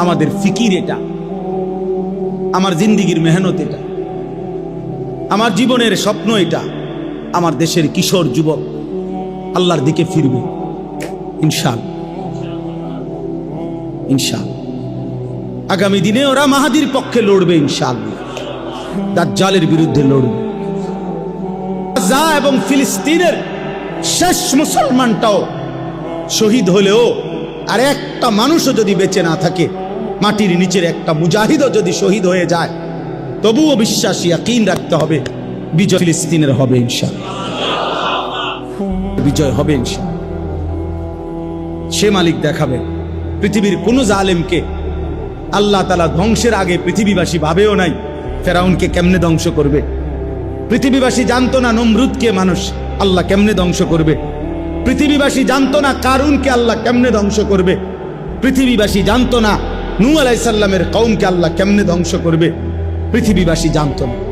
আমাদের ফিকির এটা। আমার জিন্দিগির মেহনত এটা। আমার জীবনের স্বপ্ন এটা। আমার দেশের কিশোর যুবক আল্লাহর দিকে ফিরবে। ইনশাল। ইনশাল। আগামী দিনে ওরা মাহাদির পক্ষে লড়বে ইনশাল। দাজ্জালের বিরুদ্ধে লড়বে। এবং ফিলিস্তিনের শেষ মুসলমানটাও শহীদ হলেও আর একটা মানুষও যদি বেঁচে না থাকে মাটির নিচের একটা মুজাহিদও যদি শহীদ হয়ে যায়, তবুও বিশ্বাসী, ইয়াকিন রাখতে হবে। বিজয় ফিলিস্তিনের হবে ইনশাল বিজয় হবে ইনশাল সে মালিক দেখাবে, পৃথিবীর কোন জালেমকে আল্লাহ তালা ধ্বংসের আগে পৃথিবীবাসী ভাবেও নাই, ফেরাউনকে কেমনে ধ্বংস করবে? পৃথিবীবাসী জানতো না নমরুদকে মানুষ আল্লাহ কেমনে ধ্বংস করবে? পৃথিবীবাসী জানতো না কারুনকে আল্লাহ কেমনে ধ্বংস করবে? পৃথিবীবাসী জানতো না নূ আলাইসাল্লামের কৌমকে আল্লাহ কেমনে ধ্বংস করবে? পৃথিবীবাসী জানত না।